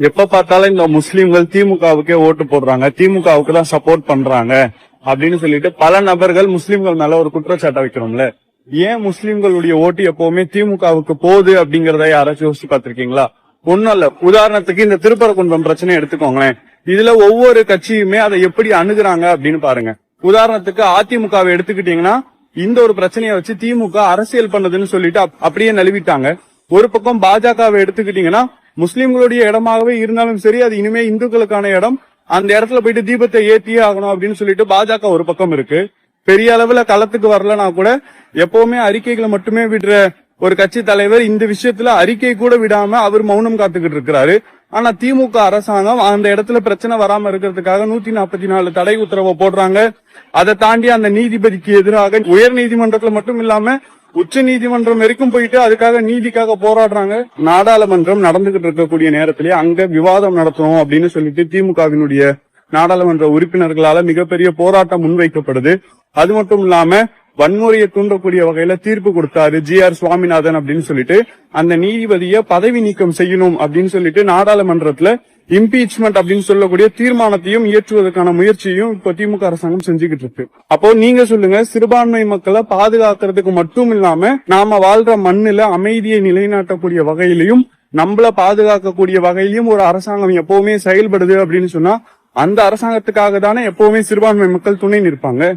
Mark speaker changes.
Speaker 1: எப்ப பார்த்தாலும் இந்த முஸ்லீம்கள் திமுகவுக்கே ஓட்டு போடுறாங்க திமுகவுக்கு தான் சப்போர்ட் பண்றாங்க அப்படின்னு சொல்லிட்டு பல நபர்கள் முஸ்லீம்கள் மேல ஒரு குற்றச்சாட்டை வைக்கிறோம்ல ஏன் முஸ்லீம்களுடைய ஓட்டு எப்பவுமே திமுகவுக்கு போகுது அப்படிங்கறத யாராச்சும் யோசிச்சு பார்த்திருக்கீங்களா? ஒன்னும் இல்ல. உதாரணத்துக்கு இந்த திருப்பரங்குன்றம் பிரச்சனை எடுத்துக்கோங்களேன். இதுல ஒவ்வொரு கட்சியுமே அதை எப்படி அணுகுறாங்க அப்படின்னு பாருங்க. உதாரணத்துக்கு அதிமுகவை எடுத்துக்கிட்டீங்கன்னா இந்த ஒரு பிரச்சனையை வச்சு திமுக அரசியல் பண்ணதுன்னு சொல்லிட்டு அப்படியே நழுவிட்டாங்க. ஒரு பக்கம் பாஜகவை எடுத்துக்கிட்டீங்கன்னா முஸ்லீம்களுடைய இடமாகவே இருந்தாலும் சரி அது இனிமே இந்துக்களுக்கான இடம். அந்த இடத்துல போயிட்டு தீபத்தை ஏத்தியே ஆகணும் அப்படின்னு சொல்லிட்டு பாஜக ஒரு பக்கம் இருக்கு. பெரிய அளவுல களத்துக்கு வரலனா கூட எப்பவுமே அறிக்கைகளை மட்டுமே விடுற ஒரு கட்சி தலைவர் இந்த விஷயத்துல அறிக்கை கூட விடாம அவர் மௌனம் காத்துக்கிட்டு இருக்கிறாரு. ஆனா திமுக அரசாங்கம் அந்த இடத்துல பிரச்சனை வராம இருக்கிறதுக்காக நூத்தி நாற்பத்தி நாலு தடை உத்தரவை போடுறாங்க. அதை தாண்டி அந்த நீதிபதிக்கு எதிராக உயர் நீதிமன்றத்துல மட்டும் இல்லாம உச்ச நீதிமன்றம் வரைக்கும் போயிட்டு அதுக்காக நீதிக்காக போராடுறாங்க. நாடாளுமன்றம் நடந்துகிட்டு இருக்கக்கூடிய நேரத்திலேயே அங்க விவாதம் நடத்தணும் அப்படின்னு சொல்லிட்டு திமுகவினுடைய நாடாளுமன்ற உறுப்பினர்களால மிகப்பெரிய போராட்டம் முன்வைக்கப்படுது. அது மட்டும் இல்லாம வன்முறையை தூண்டக்கூடிய வகையில தீர்ப்பு கொடுத்தாரு ஜி ஆர் சுவாமிநாதன் அப்படின்னு சொல்லிட்டு அந்த நீதிபதியை பதவி நீக்கம் செய்யணும் அப்படின்னு சொல்லிட்டு நாடாளுமன்றத்துல இம்பீச்மெண்ட் அப்படின்னு சொல்லக்கூடிய தீர்மானத்தையும் இயற்றுவதற்கான முயற்சியையும் இப்ப திமுக அரசாங்கம் செஞ்சுக்கிட்டு இருக்கு. அப்போ நீங்க சொல்லுங்க சிறுபான்மை மக்களை பாதுகாக்கிறதுக்கு மட்டும் இல்லாம நாம வாழ்ற மண்ணுல அமைதியை நிலைநாட்டக்கூடிய வகையிலையும் நம்மள பாதுகாக்கக்கூடிய வகையிலையும் ஒரு அரசாங்கம் எப்பவுமே செயல்படுது அப்படின்னு சொன்னா அந்த அரசாங்கத்துக்காக தானே எப்பவுமே சிறுபான்மை மக்கள் துணை நிற்பாங்க?